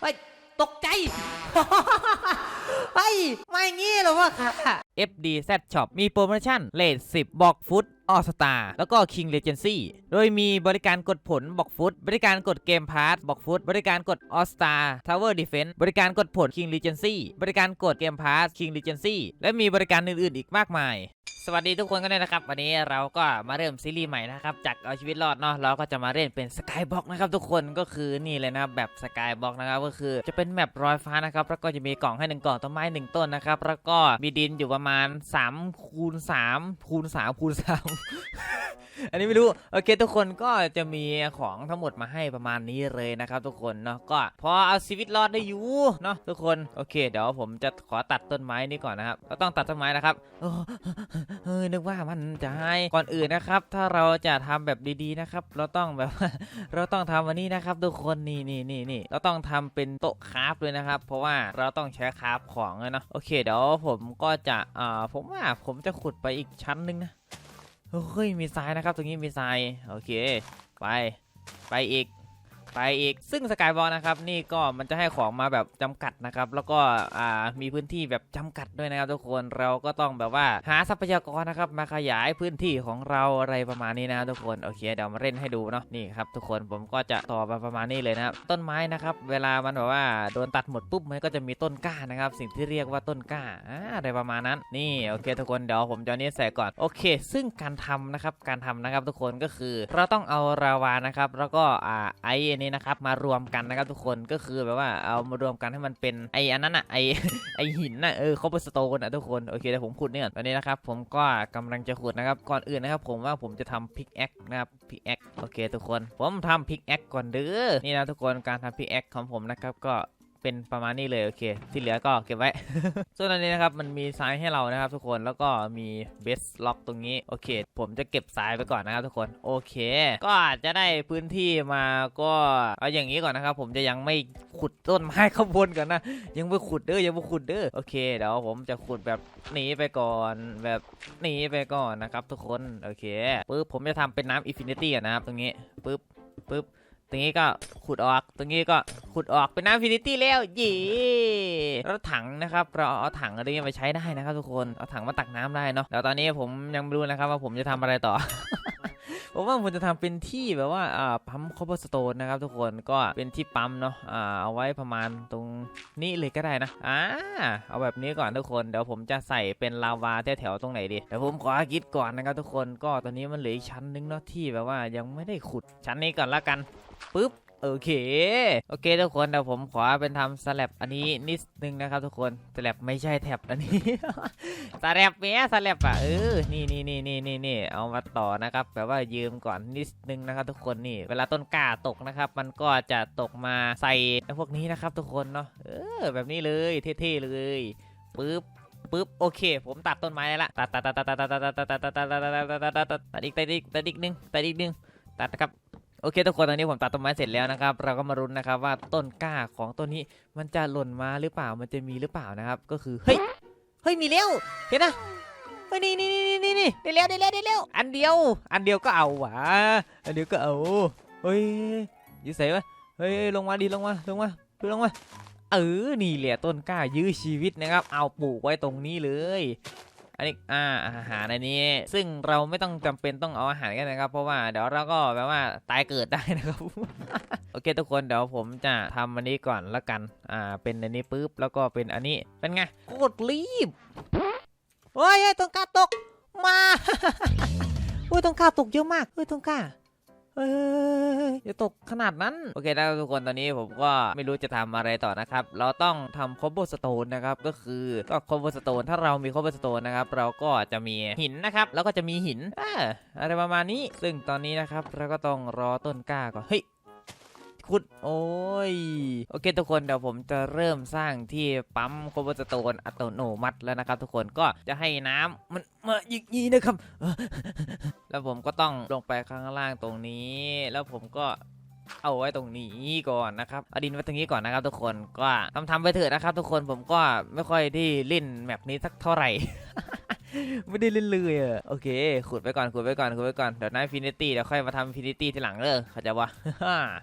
เฮ้ยตกใจ เฮ้ยไม่งี้เหรอวะค่ะ FDZ Shop มีโปรโมชั่นเลท10 บอกฟุตออสตาแล้วก็ King Legacy โดยมีบริการกดผลบอกฟุต บริการกดเกมพาร์ทบอกฟุต บริการกดออสตา Tower Defense บริการกดผล King Legacy บริการกดเกมพาร์ท King Legacy และมีบริการอื่นๆ อีกมากมาย สวัสดีทุกคนกันด้วยนะครับ วันนี้เราก็มาเริ่มซีรีส์ใหม่นะครับ จากเอาชีวิตรอดเนาะเราก็จะมาเล่นเป็นสกายบ็อกนะครับทุกคนก็คือนี่เลยนะครับแบบสกายบ็อกนะครับก็คือจะเป็นแมปรอยฟ้านะครับแล้วก็จะมีกล่องให้หนึ่งกล่องต้นไม้หนึ่งต้นนะครับแล้วก็มีดินอยู่ประมาณ3คูณ3คูณ3คูณ3อันนี้ไม่รู้ โอเคทุกคนก็จะมีของทั้งหมดมาให้ประมาณนี้เลยนะครับทุกคนเนาะก็พอเอาชีวิตรอดได้อยู่เนาะทุกคนโอเค เดี๋ยวผมจะขอตัดต้นไม้นี้ก่อนนะครับเราต้องตัดต้นไม้นะครับเฮ้ยนึกว่ามันจะให้ก่อนอื่นนะครับ ถ้าเราจะทำแบบดีๆนะครับ เราต้องแบบว่าเราต้องทำวันนี้นะครับ ทุกคนนี่นี่นี่นี่เราต้องทำเป็นโต๊ะคราฟเลยนะครับ เพราะว่าเราต้องใช้คราฟของเลยเนาะโอเคเดี๋ยวผมก็จะอ่าผมว่าผมจะขุดไปอีกชั้นหนึงนะเฮ้ยมีทรายนะครับ ตรงนี้มีทรายโอเค ไปไปอีก ไปอีก ซึ่งสกายวอลนะครับนี่ก็มันจะให้ของมาแบบจำกัดนะครับ แล้วก็อ่ามีพื้นที่แบบจำกัดด้วยนะครับทุกคนเราก็ต้องแบบว่าหาทรัพยากรนะครับมาขยายพื้นที่ของเราอะไรประมาณนี้นะทุกคนโอเคเดี๋ยวมาเล่นให้ดูเนาะนี่ครับทุกคนผมก็จะต่อมาประมาณนี้เลยนะครับต้นไม้นะครับเวลามันแบบว่าโดนตัดหมดปุ๊บมันก็จะมีต้นกล้านะครับสิ่งที่เรียกว่าต้นกล้าอ่าอะไรประมาณนั้นนี่โอเค ทุกคนเดี๋ยวผมจะเนี้ใส่ก่อนโอเค ซึ่งการทำนะครับการทำนะครับทุกคนก็คือ เราต้องเอาราวานะครับแล้วก็อ่าไออันนี้นะครับมารวมกันนะครับทุกคนก็คือแบบว่าเอามารวมกันให้มันเป็นไออันนั้นอะไอไอหินน่ะเออคอปเปอร์สโตนอะทุกคนโอเคเดี๋ยวผมขุดเนี่ยตอนนี้นะครับผมก็กำลังจะขุดนะครับก่อนอื่นนะครับผมว่าผมจะทำพิกแอคนะครับพิกแอคโอเคทุกคน ผมทำพิกแอคก่อนเด้อนี่นะทุกคนการทำพิกแอคของผมนะครับก็ เป็นประมาณนี้เลยโอเค ที่เหลือก็เก็บไว้ ส่วนอันนี้นะครับมันมีทรายให้เรานะครับทุกคนแล้วก็มีเบสล็อกตรงนี้โอเค ผมจะเก็บทรายไปก่อนนะครับทุกคนโอเค ก็อาจจะได้พื้นที่มาก็เอาอย่างนี้ก่อนนะครับ ผมจะยังไม่ขุดต้นไม้ข้างบนก่อนนะยังไม่ขุดเด้อยังไม่ขุดเด้อโอเคเดี๋ยวผมจะขุดแบบหนีไปก่อนแบบหนีไปก่อนนะครับทุกคนโอเคปึ๊บผมจะทำเป็นน้ำอินฟินิตี้นะครับตรงนี้ปึ๊บปึ๊บ ตรงนี้ก็ขุดออก ตรงนี้ก็ขุดออกเป็นน้ำฟินิตี้แล้วเย่แล้วถังนะครับ เราเอาถังอะไรนี้ไปใช้ได้นะครับทุกคน เอาถังมาตักน้ำได้เนาะแล้วตอนนี้ผมยังไม่รู้นะครับว่าผมจะทำอะไรต่อผมว่าผมจะทำเป็นที่แบบว่าอ่าปั๊มคอปเปอร์สโตนนะครับทุกคนก็เป็นที่ปั๊มเนาะอ่าเอาไว้ประมาณตรงนี้เลยก็ได้นะอ่าเอาแบบนี้ก่อนทุกคนเดี๋ยวผมจะใส่เป็นลาวาแถวๆตรงไหนดีเดี๋ยวผมขอคิดก่อนนะครับทุกคนก็ตอนนี้มันเหลืออีกชั้นนึงเนาะที่แบบว่ายังไม่ได้ขุดชั้นนี้ก่อนละกัน ปึ๊บโอเค โอเคทุกคนเดี๋ยวผมขอเป็นทำสลับอันนี้นิดนึงนะครับทุกคนสลับไม่ใช่แท็บอันนี้ สลับเมียสลับอะเออนี่นี่นี่นี่นี่นี่เอามาต่อนะครับแบบว่ายืมก่อนนิดนึงนะครับทุกคนนี่ เวลาต้นกล้าตกนะครับ มันก็จะตกมาใส่ไอ้พวกนี้นะครับทุกคนเนาะเออแบบนี้เลยเท่ๆเลยปึ๊บปึ๊บโอเค ผมตัดต้นไม้ได้ละตัดตัดตัดตัดตัดตัดตัดตัดตัดตัดตัดตัดตัดตัดตัดตัดตัดอีกตัดอีกตัดอีกนึงตัดอีกนึงตัดนะครับ โอเคทุกคนตอนนี้ผมตัดต้นไม้เสร็จแล้วนะครับ เราก็มารุ้นนะครับว่าต้นกล้าของต้นนี้มันจะหล่นมาหรือเปล่ามันจะมีหรือเปล่านะครับ ก็คือเฮ้ยเฮ้ยมีแล้วเห็นนะเฮ้ยนี่นี่นี่นี่นี่ได้แล้วได้แล้วได้แล้วอันเดียว อันเดียวก็เอาวะอันเดียวก็เอาเฮ้ยยื้อใส่วะเฮ้ยลงมาดิลงมาลงมาลงมาเออนี่แหละต้นกล้ายื้อชีวิตนะครับ เอาปลูกไว้ตรงนี้เลย อันนี้อ่าอาหารอันนี้ ซึ่งเราไม่ต้องจำเป็นต้องเอาอาหารกันนะครับ เพราะว่าเดี๋ยวเราก็แบบว่าตายเกิดได้นะครับ โอเคทุกคนเดี๋ยวผมจะทำอันนี้ก่อนละกัน อ่า เป็นอันนี้ปุ๊บแล้วก็เป็นอันนี้ เป็นไงโคตรรีบโอ้ยตรงกล้าตกมาอุ้ยต้นกล้าตกเยอะมากอุ้ยต้นกล้า เฮ้ยอย่าตกขนาดนั้น โอเคนะครับทุกคนตอนนี้ผมก็ไม่รู้จะทำอะไรต่อนะครับ เราต้องทำคอบโบสโตนนะครับ ก็คือก็คอบโบสโตนถ้าเรามีคอบโบสโตนนะครับ เราก็จะมีหินนะครับ แล้วก็จะมีหินออะไรประมาณนี้ ซึ่งตอนนี้นะครับเราก็ต้องรอต้นกล้าก่อน เฮ้ย ขุด โอ้ย โอเคทุกคนเดี๋ยวผมจะเริ่มสร้างที่ปั๊มโคบสโตนอัตโนมัติแล้วนะครับ ทุกคนก็จะให้น้ำมันมาอย่างนี้นะครับ แล้วผมก็ต้องลงไปข้างล่างตรงนี้ แล้วผมก็ เอาไว้ตรงนี้ก่อนนะครับเอาดินไว้ตรงนี้ก่อนนะครับ ทุกคนก็ทำทำไปเถอะนะครับ ทุกคนผมก็ไม่ค่อยที่เล่นแมปนี้สักเท่าไหร่ไม่ได้เล่นเลยอะโอเค ขุดไปก่อน ขุดไปก่อน ขุดไปก่อน เดี๋ยวนะฟินิตี้เดี๋ยวค่อยมาทำฟินิตี้ทีหลังเด้อเข้าใจปะ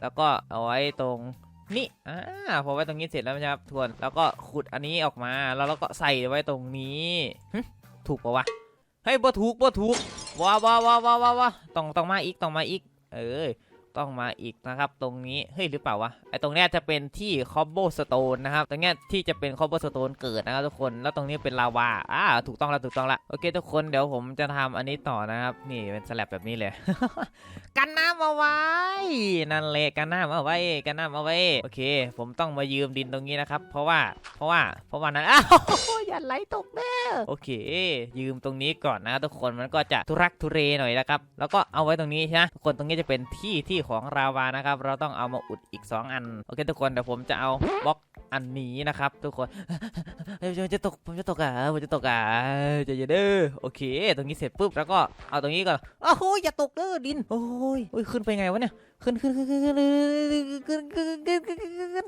แล้วก็เอาไว้ตรงนี่อ่าพอไว้ตรงนี้เสร็จแล้วนะครับทวน แล้วก็ขุดอันนี้ออกมา แล้วเราก็ใส่ไว้ตรงนี้ถูกปะวะ เฮ้ยบ่ถูกบ่ถูกว้าวว้าวว้าวว้าวว้าวต้องต้องมาอีก ต้องมาอีก เออ ต้องมาอีกนะครับ ตรงนี้เฮ้ยหรือเปล่าวะไอตรงเนี้ยจะเป็นที่คอบโบสโตนนะครับตรงเนี้ยที่จะเป็นคอบโบสโตนเกิดนะครับทุกคนแล้วตรงนี้เป็นลาวาอ่าถูกต้องแล้วถูกต้องละโอเคทุกคนเดี๋ยวผมจะทำอันนี้ต่อนะครับ นี่เป็นสแลบแบบนี้เลย กันน้ำเอาไว้ นั่นแหละกันน้ำเอาไว้กันน้ำเอาไว้ โอเค ผมต้องมายืมดินตรงนี้นะครับ เพราะว่าเพราะว่าเพราะว่านั้นอ้าวอย่าไหลตกแน่โอเค ยืมตรงนี้ก่อนนะทุกคนมันก็จะทุรักทุเรหน่อยนะครับ แล้วก็เอาไว้ตรงนี้ใช่ไหมทุกคนตรงนี้จะเป็นที่ที่ของราวานะครับ เราต้องเอามาอุดอีก 2 อัน โอเคทุกคนเดี๋ยวผมจะเอาบล็อก อันนี้นะครับ ทุกคนเฮ้ยผมจะตกผมจะตกอะผมจะตกอะจะเย็นเด้อโอเค ตรงนี้เสร็จปุ๊บแล้วก็เอาตรงนี้ก่อนโอ้โหอย่าตกเด้อดินโอ้ยโอ้ยขึ้นไปไงวะเนี่ยขึ้นขึ้นขึ้นขึ้นขึ้นขึ้นขึ้นขึ้นขึ้นขึ้นขึ้นขึ้น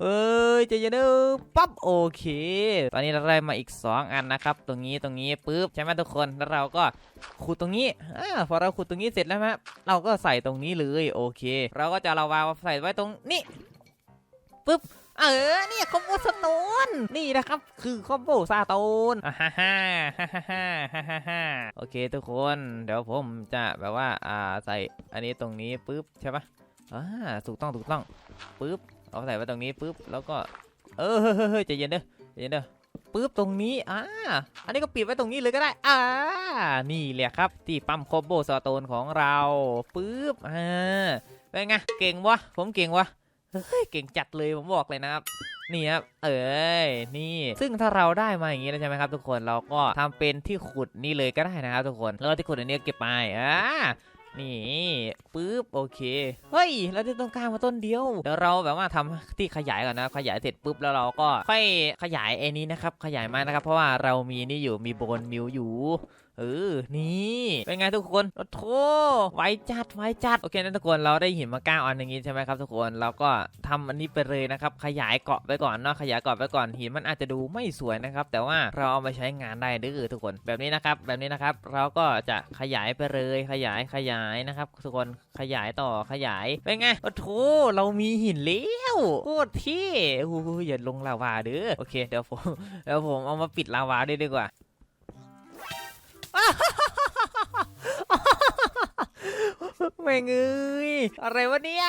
เอ้ยใจเย็นเด้อปั๊บโอเค ตอนนี้เราได้มาอีก 2 อันนะครับ ตรงนี้ตรงนี้ปุ๊บใช่ไหมทุกคนแล้วเราก็ขุดตรงนี้อ่าพอเราขุดตรงนี้เสร็จแล้วฮะเราก็ใส่ตรงนี้เลยโอเค เราก็จะเอาลาวาใส่ไว้ตรงนี้ปุ๊บ เออเนี่ยคอมโบสโตนนี่นะครับ คือคอมโบซาโตนฮ่าฮ่าฮ่าฮ่าฮ่าฮ่าโอเคทุกคน เดี๋ยวผมจะแบบว่าอ่าใส่อันนี้ตรงนี้ปุ๊บใช่ปะอ่าถูกต้องถูกต้องปุ๊บเอาใส่ไว้ตรงนี้ปุ๊บแล้วก็ เออเฮ้ยเฮ้ยจะเย็นเด้อใจเย็นเด้อปุ๊บตรงนี้อ่าอันนี้ก็ปิดไว้ตรงนี้เลยก็ได้อ่านี่แหละครับ ที่ปั๊มคอมโบซาโตนของเราปุ๊บอ่าเป็นไงเก่งวะผมเก่งวะ เฮ้ยเก่งจัดเลยผมบอกเลยนะครับนี่ครับเอ้ยนี่ ซึ่งถ้าเราได้มาอย่างนี้แล้วใช่ไหมครับ ทุกคนเราก็ทำเป็นที่ขุดนี่เลยก็ได้นะครับ ทุกคนแล้วที่ขุดอันนี้เก็บไปอ่านี่ปึ๊บโอเคเฮ้ยเราได้ต้นกล้ามาต้นเดียวเดี๋ยวเราแบบว่าทำที่ขยายก่อนนะขยายเสร็จปุ๊บแล้วเราก็ค่อยขยายไอ้นี้นะครับขยายมานะครับ เพราะว่าเรามีนี่อยู่มีโบนมิวอยู่ เออ นี่ เป็นไงทุกคนโอ้โถไวจัดไวจัด โอเคนะทุกคนเราได้หินมาก้าอันอย่างงี้ใช่ไหมครับทุกคน เราก็ทำอันนี้ไปเลยนะครับ ขยายเกาะไปก่อนเนาะ ขยายเกาะไปก่อน หินมันอาจจะดูไม่สวยนะครับ แต่ว่าเราเอามาใช้งานได้เด้อทุกคน แบบนี้นะครับ แบบนี้นะครับ เราก็จะขยายไปเลย ขยาย ขยายนะครับ ทุกคน ขยายต่อ ขยาย เป็นไง โอ้โถเรามีหินแล้วโคตรเท่โอ้โหอย่าลงลาวาเด้อ โอเค เดี๋ยวผม เดี๋ยวผมเอามาปิดลาวาด้วยดีกว่า แม่งเอ้ยอะไรวะเนี่ย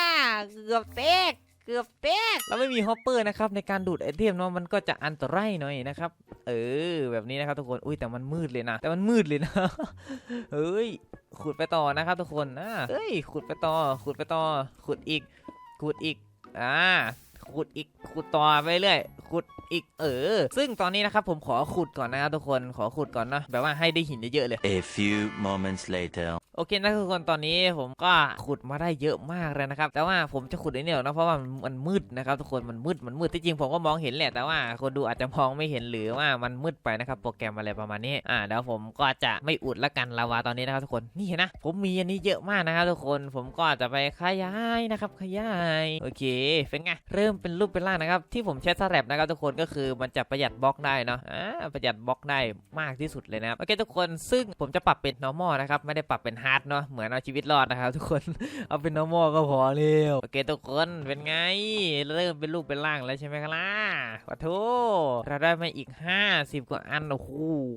เกือบเตกเกือบเตกเราไม่มีฮอปเปอร์นะครับในการดูดไอเทมเนาะมันก็จะอันตรายหน่อยนะครับ เออ แบบนี้นะครับทุกคน อุ้ยแต่มันมืดเลยนะ แต่มันมืดเลยนะ เฮ้ย ขุดไปต่อนะครับทุกคนนะเฮ้ย ขุดไปต่อ ขุดไปต่อ ขุดอีก ขุดอีก อ่า ขุดอีกขุดต่อไปเรื่อยขุดอีกเออ ซึ่งตอนนี้นะครับผมขอขุดก่อนนะครับทุกคนขอขุดก่อนนะแบบว่าให้ได้หินเยอะๆเลย A few moments later. โอเคนะทุกคนตอนนี้ผมก็ขุดมาได้เยอะมากเลยนะครับ แต่ว่าผมจะขุดไอ้เนี่ยหรอกนะเพราะว่ามันมันมืดนะครับทุกคนมันมืดมันมืดที่จริงผมก็มองเห็นแหละแต่ว่าคนดูอาจจะมองไม่เห็นหรือว่ามันมืดไปนะครับโปรแกรมอะไรประมาณนี้อ่าเดี๋ยวผมก็จะไม่อุดละกันลาวาตอนนี้นะครับทุกคนนี่เห็นนะ ผมมีอันนี้เยอะมากนะครับทุกคน ผมก็จะไปขยายนะครับขยายโอเคเป็นไงเริ่มเป็นรูปเป็นร่างนะครับ ที่ผมใช้สแลบนะครับทุกคนก็คือมันจะประหยัดบล็อกได้เนาะอ่าประหยัดบล็อกได้มากที่สุดเลยนะครับโอเคทุกคนซึ่งผมจะปรับเป็น normal นะครับไม่ได้ปรับเป็น hard เนาะเหมือนเอาชีวิตรอดนะครับทุกคนเอาเป็น normal ก็พอเร็วโอเคทุกคนเป็นไง เริ่มเป็นรูปเป็นร่างแล้วใช่ไหมครับล่ะขอโทษเราได้มาอีก 50 กว่าอันโอ้โห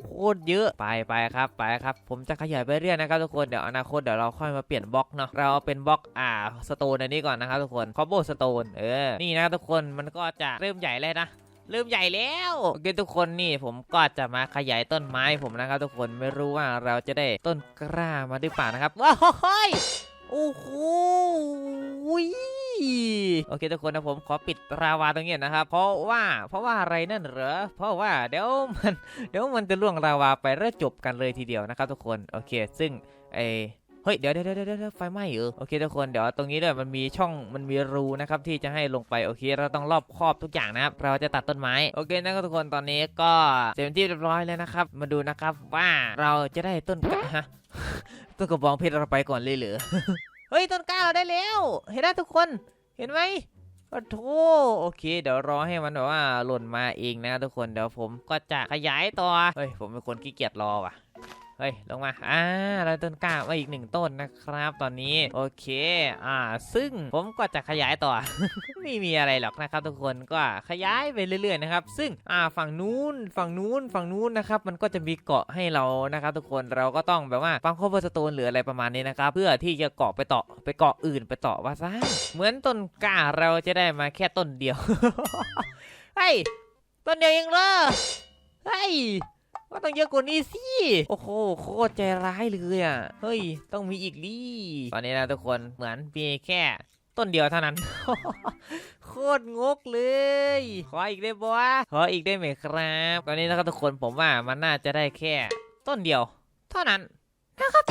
โคตรเยอะไปไปครับไปครับ ผมจะขยายไปเรื่อยนะครับทุกคนเดี๋ยวอนาคตเดี๋ยวเราค่อยมาเปลี่ยนบล็อกเนาะเราเอาเป็นบล็อกอ่าสโตนอันนี้ก่อนนะครับทุกคนคอโบสโตนเออนี่นะทุกคนมันก็จะเริ่มใหญ่เลยนะเริ่มใหญ่แล้วโอเคทุกคนนี่ผมก็จะมาขยายต้นไม้ผมนะครับ ทุกคนไม่รู้ว่าเราจะได้ต้นกล้ามาหรือเปล่านะครับว้าวเฮ้ยโอ้โหโอเคทุกคนนะผมขอปิดราวาตรงนี้นะครับ เพราะว่าเพราะว่าอะไรนั่นเหรอเพราะว่าเดี๋ยวมันเดี๋ยวมันจะล่วงราวาไปแล้วจบกันเลยทีเดียวนะครับทุกคนโอเค ซึ่งไอ เฮ้ยเดี๋ยวเดี๋ยวเดี๋ยวเดี๋ยวไฟไหม้เออโอเคทุกคนเดี๋ยวตรงนี้ด้วยมันมีช่องมันมีรูนะครับที่จะให้ลงไปโอเคเราต้องรอบครอบทุกอย่างนะครับเราจะตัดต้นไม้โอเคนะครับทุกคนตอนนี้ก็เสร็จที่เรียบร้อยแล้วนะครับมาดูนะครับว่าเราจะได้ต้นก้าฮะต้นกระบองเพชรเราไปก่อนเลยเหรอเฮ้ยต้นกล้าเราได้แล้ว เห็นไหมทุกคนเห็นไหมโอ้โถโอเค เดี๋ยวรอให้มันแบบว่าหล่นมาเองนะทุกคนเดี๋ยวผมก็จะขยายต่อเฮ้ยผมเป็นคนขี้เกียจรอว่ะ เฮ้ยลงมาอ่าเราต้นกล้ามาอีกหนึ่งต้นนะครับ ตอนนี้โอเคอ่าซึ่งผมก็จะขยายต่อ ไม่มีอะไรหรอกนะครับทุกคนก็ขยายไปเรื่อยๆนะครับซึ่งอ่าฝั่งนู้นฝั่งนู้นฝั่งนู้นนะครับมันก็จะมีเกาะให้เรานะครับทุกคนเราก็ต้องแบบว่าฟังโคเวอร์สโตนหรืออะไรประมาณนี้นะครับเพื่อที่จะเกาะไปต่อไปเกาะอื่นไปต่อว่าซะเหมือนต้นกล้าเราจะได้มาแค่ต้นเดียวเฮ้ยต้นเดียวเองเหรอเฮ้ย ว่าต้องเยอะกว่านี้สิ โอ้โห โคตรใจร้ายเลยอะ เฮ้ย ต้องมีอีกดิตอนนี้นะทุกคน เหมือนมีแค่ต้นเดียวเท่านั้น โคตรงกเลย ขออีกได้บ่ะขออีกได้ไหมครับ ตอนนี้นะครับทุกคนผมว่ามันน่าจะได้แค่ ต้นเดียว เท่านั้นนะครับ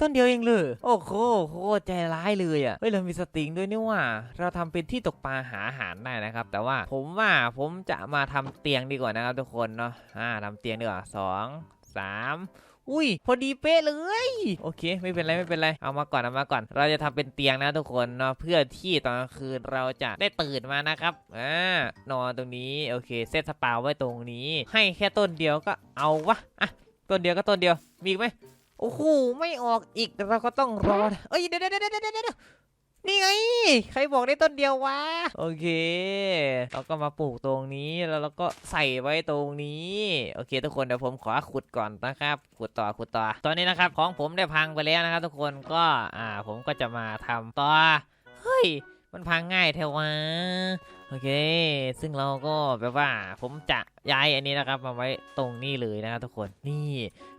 ต้นเดียวเองเลยโอ้โหโคตรใจร้ายเลยอะเฮ้ยเรามีสติงด้วยนี่ว่า เราทำเป็นที่ตกปลาหาอาหารได้นะครับ แต่ว่าผมว่าผมจะมาทำเตียงดีกว่านะครับทุกคนเนาะอ่าทำเตียงดีกว่าสองสามอุ้ยพอดีเป๊ะเลย โอเค ไม่เป็นไรไม่เป็นไรเอามาก่อนเอามาก่อน เราจะทำเป็นเตียงนะทุกคนเนาะเพื่อที่ตอนกลางคืนเราจะได้ตื่นมานะครับอ่านอนตรงนี้โอเคเซตสปาไว้ตรงนี้ ให้แค่ต้นเดียวก็เอาวะอะต้นเดียวก็ต้นเดียวมีอีกไหม โอ้โหไม่ออกอีกเราก็ต้องรอเอ้ยเดี๋ยวเดี๋ยวเดี๋ยวเดี๋ยวนี่ไง ใครบอกได้ต้นเดียววะ โอเค เราก็มาปลูกตรงนี้แล้วเราก็ใส่ไว้ตรงนี้ โอเค ทุกคนเดี๋ยวผมขอขุดก่อนนะครับ ขุดต่อขุดต่อ ตอนนี้นะครับของผมได้พังไปแล้วนะครับ ทุกคนก็อ่าผมก็จะมาทำต่อ เฮ้ย มันพังง่ายแท้วะ โอเค ซึ่งเราก็แบบว่าผมจะย้ายอันนี้นะครับ มาไว้ตรงนี้เลยนะครับทุกคน นี่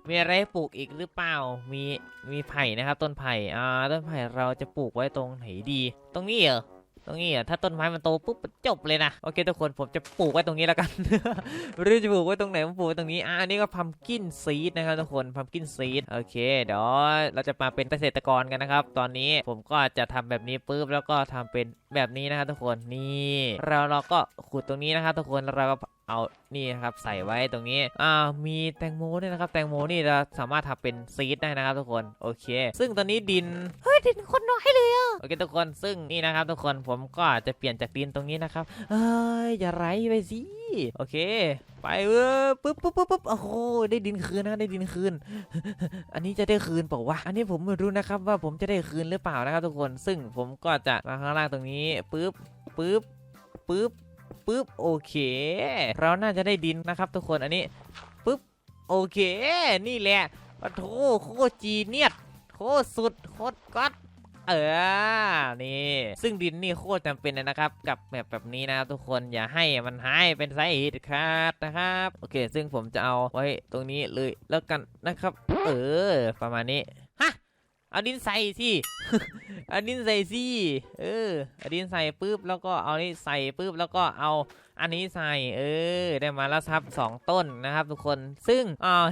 มีอะไรปลูกอีกหรือเปล่า มีมีไผ่นะครับ ต้นไผ่ อ่า ต้นไผ่เราจะปลูกไว้ตรงไหนดี ตรงนี้เหรอ ตรงนี้อะถ้าต้นไม้มันโตปุ๊บจบเลยนะโอเคทุกคนผมจะปลูกไว้ตรงนี้แล้วกันหรือจะปลูกไว้ตรงไหนผมปลูกไว้ตรงนี้อะอันนี้ก็พัมกินซีดนะครับทุกคนพัมกินซีดโอเคเดี๋ยวเราจะมาเป็นเกษตรกรกันนะครับ ตอนนี้ผมก็จะทำแบบนี้ปุ๊บแล้วก็ทำเป็นแบบนี้นะครับทุกคนนี่เราเราก็ขุดตรงนี้นะครับทุกคนแล้วเราก็ เอานี่นะครับใส่ไว้ตรงนี้อ่ามีแตงโมด้วยนะครับ แตงโมนี่เราสามารถทำเป็นซีดได้นะครับทุกคนโอเค ซึ่งตอนนี้ดินเฮ้ยดินคนน้อยเลยอะโอเคทุกคนซึ่งนี่นะครับทุกคนผมก็จะเปลี่ยนจากดินตรงนี้นะครับเอ้ยอย่าไหลไปสิโอเค ไปเออปึ๊บปึ๊บปึ๊บปึ๊บโอ้โหได้ดินคืนนะได้ดินคืน อันนี้จะได้คืนเปล่าวะอันนี้ผมไม่รู้นะครับว่าผมจะได้คืนหรือเปล่านะครับทุกคน ซึ่งผมก็จะมาข้างล่างตรงนี้ปึ๊บปึ๊บปึ๊บ ปึ๊บโอเค เราน่าจะได้ดินนะครับทุกคนอันนี้ปึ๊บโอเค นี่แหละปะโถโคตรจีเนียสโคตรสุดโคตรก๊อตเออ นี่ ซึ่งดินนี่โคตรจำเป็นเลยนะครับ กับแบบแบบนี้นะทุกคน อย่าให้มันหายเป็นสาเหตุขาดนะครับ โอเค ซึ่งผมจะเอาไว้ตรงนี้เลยแล้วกันนะครับ เออ ประมาณนี้ เอาดินใส่สิเอาดินใส่สิเออเอาดินใส่ปุ๊บแล้วก็เอานี่ใส่ปุ๊บแล้วก็เอา อันนี้ใส่เออได้มาแล้วครับสองต้นนะครับ ทุกคนซึ่ง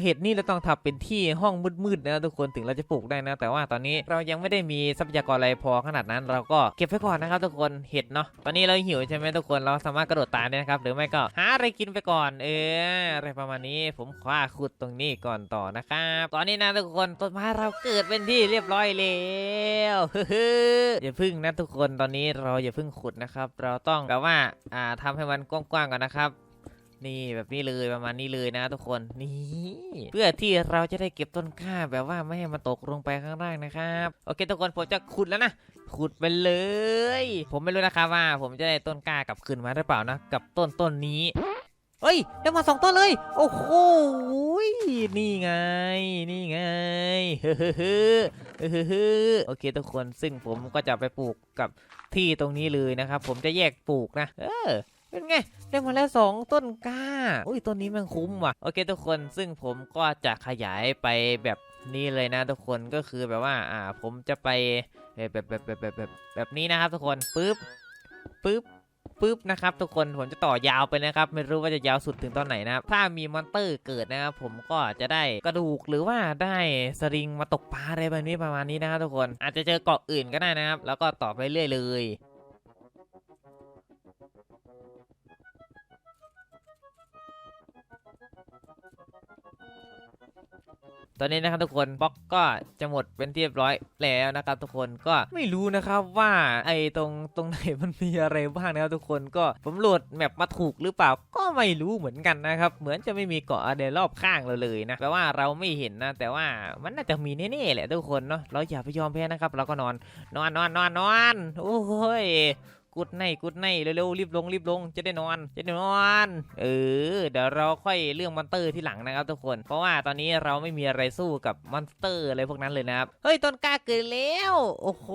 เห็ดนี่เราต้องทำเป็นที่ห้องมืดๆนะทุกคนถึงเราจะปลูกได้นะ แต่ว่าตอนนี้เรายังไม่ได้มีทรัพยากรอะไรพอขนาดนั้น เราก็เก็บไว้ก่อนนะครับ ทุกคนเห็ดเนาะตอนนี้เราหิวใช่ไหมทุกคนเราสามารถกระโดดตายได้นะครับ หรือไม่ก็หาอะไรกินไปก่อน เอออะไรประมาณนี้ผมคว้าขุดตรงนี้ก่อนต่อนะครับตอนนี้นะทุกคนต้นไม้เราเกิดเป็นที่เรียบร้อยแล้วอย่าพึ่งนะทุกคนตอนนี้เราอย่าพึ่งขุดนะครับ เราต้องแบบว่าอ่าทำให้มันกกว้างๆก่อนนะครับ นี่แบบนี้เลยประมาณนี้เลยนะทุกคนนี่เพื่อที่เราจะได้เก็บต้นกล้าแบบว่าไม่ให้มันตกลงไปข้างล่างนะครับโอเคทุกคนผมจะขุดแล้วนะขุดไปเลย ผมไม่รู้นะครับว่า ผมจะได้ต้นกล้ากลับคืนมาหรือเปล่านะกับต้นต้นนี้เฮ้ยได้มาสองต้นเลย โอ้โหนี่ไง นี่ไงเฮ้เฮ้เฮ้เฮ้อเฮ้อโอเคทุกคนซึ่งผมก็จะไปปลูกกับที่ตรงนี้เลยนะครับ ผมจะแยกปลูกนะ เออ เป็นไง ได้มาแล้วสองต้นกล้า อุ้ยต้นนี้มันคุ้มว่ะ โอเคทุกคนซึ่งผมก็จะขยายไปแบบนี้เลยนะทุกคนก็คือแบบว่า อ่า ผมจะไปแบบแบบแบบแบบแบบแบบแบบนี้นะครับ ทุกคนปึ๊บปึ๊บปึ๊บนะครับทุกคนผมจะต่อยาวไปนะครับ ไม่รู้ว่าจะยาวสุดถึงตอนไหนนะครับถ้ามีมอนเตอร์เกิดนะครับผมก็จะได้กระดูกหรือว่าได้สลิงมาตกปลาอะไรแบบนี้ประมาณนี้นะครับทุกคนอาจจะเจอเกาะอื่นก็ได้นะครับ แล้วก็ต่อไปเรื่อยเลย ตอนนี้นะครับทุกคนบล็อกก็จะหมดเป็นที่เรียบร้อยแล้วนะครับทุกคนก็ไม่รู้นะครับว่าไอ้ตรงตรงไหนมันมีอะไรบ้างนะครับทุกคนก็ผมโหลดแมปมาถูกหรือเปล่าก็ไม่รู้เหมือนกันนะครับ เหมือนจะไม่มีเกาะอะไรรอบข้างเราเลยนะแปลว่าเราไม่เห็นนะ แต่ว่ามันน่าจะมีแน่ๆแหละทุกคนเนาะเราอย่าไปยอมแพ้นะครับ เราก็นอนนอนนอนนอนนอนโอ้ย กุดในกุดในเร็วๆรีบลงรีบลงจะได้นอน จะได้นอน เออ เดี๋ยวเราค่อยเรื่องมอนเตอร์ที่หลังนะครับทุกคน เพราะว่าตอนนี้เราไม่มีอะไรสู้กับมอนสเตอร์อะไรพวกนั้นเลยนะครับ เฮ้ยต้นกล้าเกิดแล้ว โอ้โห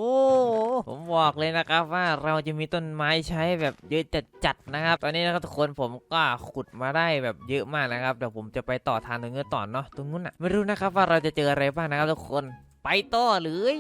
ผมบอกเลยนะครับว่าเราจะมีต้นไม้ใช้แบบเยอะจัดๆนะครับ ตอนนี้นะครับทุกคนผมก็ขุดมาได้แบบเยอะมากนะครับ เดี๋ยวผมจะไปต่อทางตรงนี้ต่อเนาะ ตรงนู้นอะ ไม่รู้นะครับว่าเราจะเจออะไรบ้างนะครับทุกคน ไปต่อเลย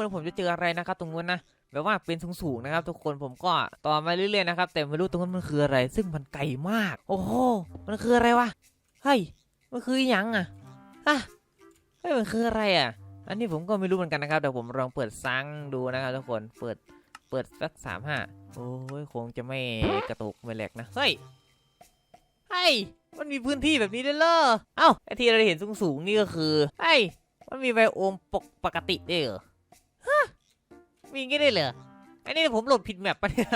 มือนผมจะเจออะไรนะครับตรงนู้นนะแบบว่าเป็นสูงๆนะครับ ทุกคนผมก็ต่อมาเรื่อยๆนะครับแต่ไม่รู้ตรงนั้นมันคืออะไร ซึ่งมันไกลมาก โอ้โหมันคืออะไรวะเฮ้ยมันคืออหยังอะฮะเฮ้ยมันคืออะไรอะ อันนี้ผมก็ไม่รู้เหมือนกันนะครับเดี๋ยวผมลองเปิดซังดูนะครับทุกคนเปิดเปิดสักสามห้าโอ้ยคงจะไม่กระตุกไม่แหลกนะเฮ้ยเฮ้ยมันมีพื้นที่แบบนี้ด้วยเหรอเอ้าไอที่เราเห็นสูงๆนี่ก็คือเฮ้ยมันมีไบโอมปกปกติด้วยเหรอ มีง่างงี้ได้เหรออันนี้ผมโหลดผิดแมปปะเนี่ย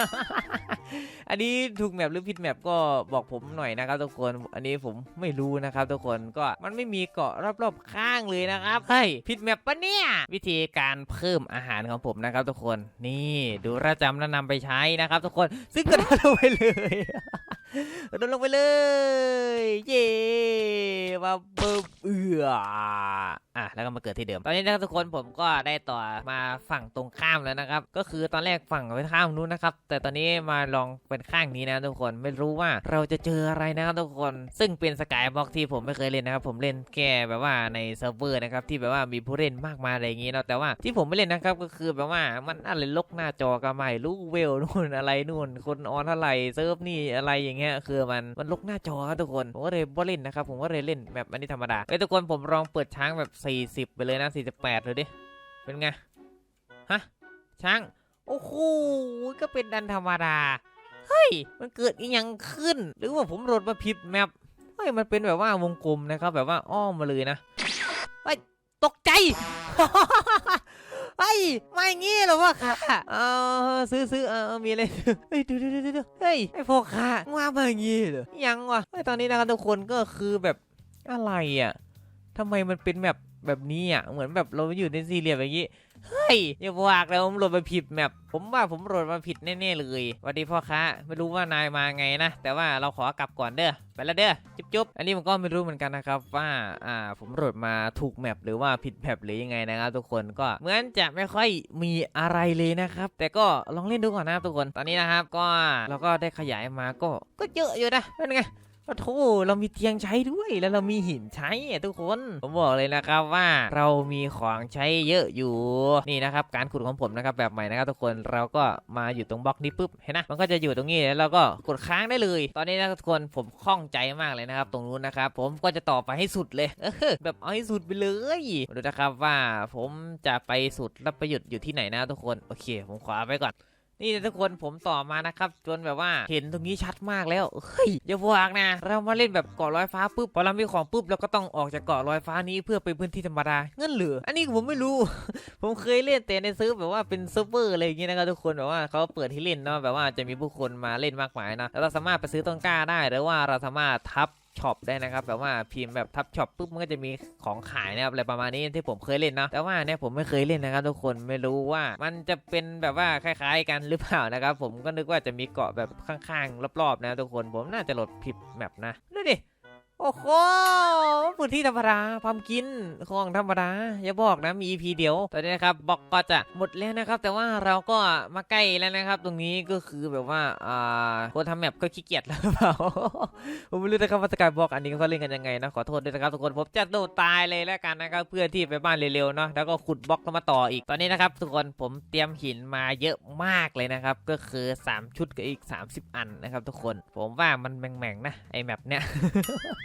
อันนี้ถูกแมปหรือผิดแมปก็บอกผมหน่อยนะครับทุกคน อันนี้ผมไม่รู้นะครับทุกคนก็มันไม่มีเกาะรอบๆข้างเลยนะครับ เฮ้ยผิดแมปปะเนี่ย วิธีการเพิ่มอาหารของผมนะครับทุกคน นี่ดูระจำแล้วนำไปใช้นะครับทุกคน ซึ่งก็โดนลงไปเลยโดนลงไปเลย เย่มาเบิ่มเอือ อะแล้วก็มาเกิดที่เดิม ตอนนี้นะครับทุกคนผมก็ได้ต่อมาฝั่งตรงข้ามแล้วนะครับ ก็คือตอนแรกฝั่งไปข้ามนู้นนะครับ แต่ตอนนี้มาลองเป็นข้างนี้นะทุกคนไม่รู้ว่าเราจะเจออะไรนะครับทุกคน ซึ่งเป็นสกายบล็อกที่ผมไม่เคยเล่นนะครับ ผมเล่นแค่แบบว่าในเซิร์ฟเวอร์นะครับที่แบบว่ามีผู้เล่นมากมายอะไรอย่างงี้เนาะแต่ว่าที่ผมไม่เล่นนะครับก็คือแบบว่ามันอะไรลกหน้าจอก็ไม่รู้เวลนู่นอะไรนู่น คนออนเท่าไหร่เซิร์ฟนี่อะไรอย่างเงี้ยคือมันมันลกหน้าจอครับทุกคนผมก็เลยบ่เล่นนะครับผมก็เลยเล่นแบบอันนี้ธรรมดาเอ้ทุกคนผมลองเปิดช้างแบบ40 ไปเลยนะ 48 เลยดิ เป็นไง ฮะ ช้าง โอ้โห ก็เป็นดันธรรมดา เฮ้ย มันเกิดอีหยังขึ้น หรือว่าผมโหลดมาผิดแมป เฮ้ย มันเป็นแบบว่าวงกลมนะครับ แบบว่าอ้อมมาเลยนะเฮ้ย ตกใจเฮ้ยไม่งี้หรอวะค่ะเออซื้อซื้อเออมีอะไรเฮ้ยดูดูดูดูเฮ้ยไอพวกข้าว่ามาอย่างงี้เหรอยังวะเฮ้ยตอนนี้นะครับทุกคนก็คือแบบอะไรอะทำไมมันเป็นแบบ แบบนี้อะเหมือนแบบเราอยู่ในสี่เหลี่ยมอย่างงี้เฮ้ยอย่าบอกแล้วผมโหลดมาผิดแมปผมว่าผมโหลดมาผิดแน่ๆเลยวัสดีพ่อค้าไม่รู้ว่านายมาไงนะแต่ว่าเราขอกลับก่อนเด้อไปแล้วเด้อจุ๊บจุ๊บอันนี้ผมก็ไม่รู้เหมือนกันนะครับว่าอ่าผมโหลดมาถูกแมปหรือว่าผิดแมปหรือยังไงนะครับทุกคนก็เหมือนจะไม่ค่อยมีอะไรเลยนะครับ แต่ก็ลองเล่นดูก่อนนะครับทุกคนตอนนี้นะครับก็เราก็ได้ขยายมาก็ก็เยอะอยู่นะเป็นไง โอ้โถเรามีเตียงใช้ด้วยแล้วเรามีหินใช้ทุกคน ผมบอกเลยนะครับว่าเรามีของใช้เยอะอยู่นี่นะครับการขุดของผมนะครับแบบใหม่นะครับทุกคนเราก็มาอยู่ตรงบล็อกนี้ปุ๊บเห็นนะมันก็จะอยู่ตรงนี้แล้วเราก็กดค้างได้เลย ตอนนี้นะทุกคนผมคล่องใจมากเลยนะครับ ตรงนู้นนะครับผมก็จะต่อไปให้สุดเลยเออแบบเอาให้สุดไปเลยดูนะครับว่าผมจะไปสุดแล้วไปหยุดอยู่ที่ไหนนะทุกคนโอเค ผมขวาไปก่อน นี่ทุกคนผมต่อมานะครับ จนแบบว่าเห็นตรงนี้ชัดมากแล้วเฮ้ยอย่าบอกนะ เรามาเล่นแบบเกาะลอยฟ้าปุ๊บพอเรามีของปุ๊บเราก็ต้องออกจากเกาะลอยฟ้านี้เพื่อไปพื้นที่ธรรมดาเงินเหลือ อันนี้ผมไม่รู้ ผมเคยเล่นแต่ในเซิร์ฟแบบว่าเป็นเซิร์ฟเวอร์อะไรอย่างเงี้ยนะครับทุกคนแบบว่าเขาเปิดให้เล่นเนาะแบบว่าจะมีผู้คนมาเล่นมากมายนะแล้วเราสามารถไปซื้อต้นกล้าได้หรือว่าเราสามารถทับ ช็อปได้นะครับแบบว่าพิมพ์แบบทับช็อปปุ๊บมันก็จะมีของขายนะครับอะไรประมาณนี้ที่ผมเคยเล่นเนาะแต่ว่าเนี่ยผมไม่เคยเล่นนะครับทุกคนไม่รู้ว่ามันจะเป็นแบบว่าคล้าย ๆ กันหรือเปล่านะครับผมก็นึกว่าจะมีเกาะแบบข้างๆรอบๆนะทุกคนผมน่าจะโหลดผิดแมปนะดูดิ โอ้โหพื้นที่ธรรมดาพามกินของธรรมดาอย่าบอกนะมี EP เดียวตอนนี้นะครับบล็อกก็จะหมดแล้วนะครับ แต่ว่าเราก็มาใกล้แล้วนะครับ ตรงนี้ก็คือแบบว่าอ่าคนทำแมปก็ขี้เกียจแล้วเปล่าผมไม่รู้นะครับว่าสกายบล็อกอันนี้เขาเล่นกันยังไงนะขอโทษด้วยนะครับทุกคนผมจะโดดตายเลยแล้วกันนะครับเพื่อที่ไปบ้านเร็วๆเนาะแล้วก็ขุดบล็อกแล้วมาต่ออีกตอนนี้นะครับ ทุกคนผมเตรียมหินมาเยอะมากเลยนะครับก็คือ 3 ชุดกับอีก 30 อันนะครับ ทุกคน ผมว่ามันแหม่งๆนะไอแมปเนี้ย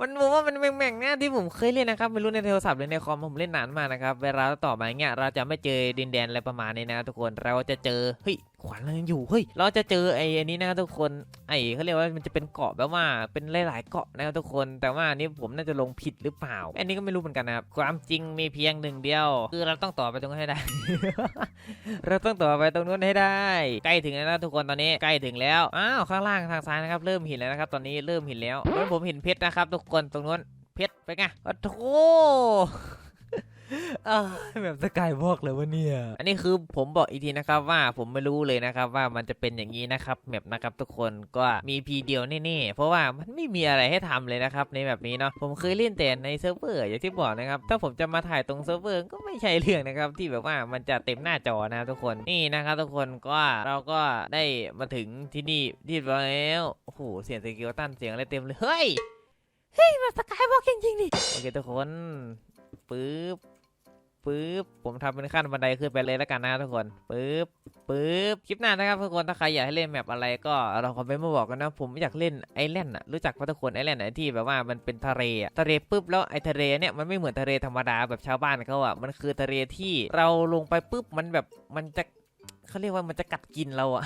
มันผมว่ามันแม่งๆเนี่ยที่ผมเคยเล่นนะครับไม่รู้ในโทรศัพท์หรือในคอมผมเล่นนานมากนะครับเวลาต่อมาเงี้ยเราจะไม่เจอดินแดนอะไรประมาณนี้นะทุกคนเราจะเจอเฮ้ยขวานเรายังอยู่เฮ้ยเราจะเจอไอ้อันนี้นะทุกคนไอ้เขาเรียกว่ามันจะเป็นเกาะแบบว่าเป็นหลาย ๆ เกาะนะครับทุกคนแต่ว่าอันนี้ผมน่าจะลงผิดหรือเปล่า อันนี้ก็ไม่รู้เหมือนกันนะครับความจริงมีเพียงหนึ่งเดียว คือเราต้องต่อไปตรงนั้นให้ได้ เราต้องต่อไปตรงนู้นให้ได้ ใกล้ถึงแล้วนะทุกคนตอนนี้ใกล้ถึงแล้วอ้าวข้างล่างทางซ้ายนะครับเริ่มเห็นแล้วนะครับตอนนี้เริ่มเห็นแล้วเพราะผมเห็นเพชรนะครับทุกคนตรงนู้นเพชรไปไงโอ้โหแบบสกายวอล์กเลยวะเนี่ย อันนี้คือผมบอกอีกทีนะครับว่าผมไม่รู้เลยนะครับว่ามันจะเป็นอย่างนี้นะครับแมปนะครับทุกคนก็มีพีเดียวแน่ๆเพราะว่ามันไม่มีอะไรให้ทำเลยนะครับในแบบนี้เนาะผมเคยเล่นแต่ในเซิร์ฟเวอร์อย่างที่บอกนะครับถ้าผมจะมาถ่ายตรงเซิร์ฟเวอร์ก็ไม่ใช่เรื่องนะครับที่แบบว่ามันจะเต็มหน้าจอนะทุกคนนี่นะครับทุกคนก็เราก็ได้มาถึงที่นี่ที่แล้วโอ้โหเสียงสกิลตันเสียงอะไรเต็มเลยเฮ้ย เฮ้ยมันสกายวอล์กจริงๆดิโอเคทุกคนปึ๊บปึ๊บผมทำเป็นขั้นบันไดขึ้นไปเลยแล้วกันนะทุกคนปึ๊บปึ๊บคลิปหน้านะครับทุกคนถ้าใครอยากให้เล่นแมปอะไรก็เราคอมเมนต์มาบอกกันนะ ผมอยากเล่นไอแลนด์อะรู้จักปะทุกคนไอแลนด์ไหนที่แบบว่ามันเป็นทะเลอะทะเลปุ๊บแล้วไอทะเลเนี่ยมันไม่เหมือนทะเลธรรมดาแบบชาวบ้านเขาอะมันคือทะเลที่เราลงไปปุ๊บมันแบบมันจะ เขาเรียกว่ามันจะกัดกินเราอะ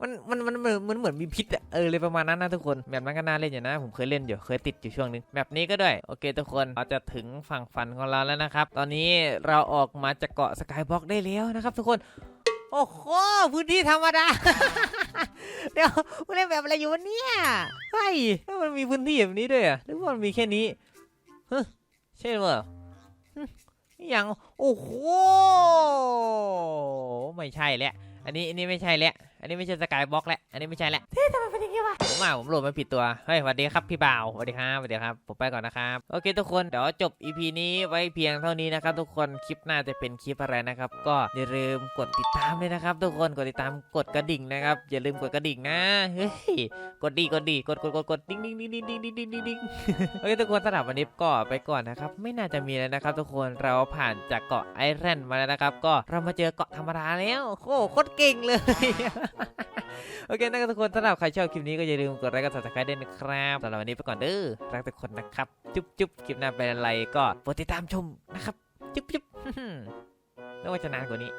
มันมันมันเหมือนมันเหมือนมีพิษอะเออเลยประมาณนั้นนะทุกคนแบบนั้นก็น่าเล่นอยู่นะ ผมเคยเล่นอยู่เคยติดอยู่ช่วงนึงแบบนี้ก็ด้วยโอเคทุกคนเราจะถึงฝั่งฝันของเราแล้วนะครับ ตอนนี้เราออกมาจากเกาะสกายบล็อกได้แล้วนะครับ ทุกคนโอ้โหพื้นที่ธรรมดา เดี๋ยวมันเล่นแบบอะไรอยู่วะเนี่ยเฮ้ยมันมีพื้นที่แบบนี้ด้วยเหรอะหรือว่ามันมีแค่นี้เฮ้ยใช่เหรอ อย่างโอ้โหไม่ใช่แล้วอันนี้อันนี้ไม่ใช่แล้ว อันนี้ไม่ใช่สกายบ็อกแล้ว อันนี้ไม่ใช่แล้วเฮ้ยทำไมเป็นอย่างนี้วะผมอะผมโหลดมาผิดตัว เฮ้ยสวัสดีครับพี่บ่าวสวัสดีครับสวัสดีครับ ผมไปก่อนนะครับ โอเคทุกคน เดี๋ยวจบ EP นี้ไว้เพียงเท่านี้นะครับทุกคน คลิปหน้าจะเป็นคลิปอะไรนะครับ ก็อย่าลืมกดติดตามเลยนะครับ ทุกคน กดติดตาม กดกระดิ่งนะครับ อย่าลืมกดกระดิ่งนะ เฮ้ย กดดีกดดี กดกดกดกดดิ้งดิ้งดิ้งดิ้งดิ้งดิ้งดิ้งดิ้งดิ้งโอเคทุกคนสำหรับวันนี้ก็ไปก่อนนะครับ ไม่น่าจะมีแล้วนะครับ ทุกคน เราผ่านจากเกาะไอแลนด์มาแล้วนะครับ ก็เรามาเจอเกาะธรรมดาแล้วโอ้โหโคตรเก่งเลยโอเคนะครับทุกคนสำหรับใครชอบคลิปนี้ก็อย่าลืมกดไลค์กด subscribe ด้วยนะครับสำหรับวันนี้ไปก่อนเด้อรักทุกคนนะครับ จุ๊บจุ๊บคลิปหน้าเป็นอะไรก็โปรดติดตามชมนะครับ จุ๊บจุ๊บนึกว่าจะนานกว่านี้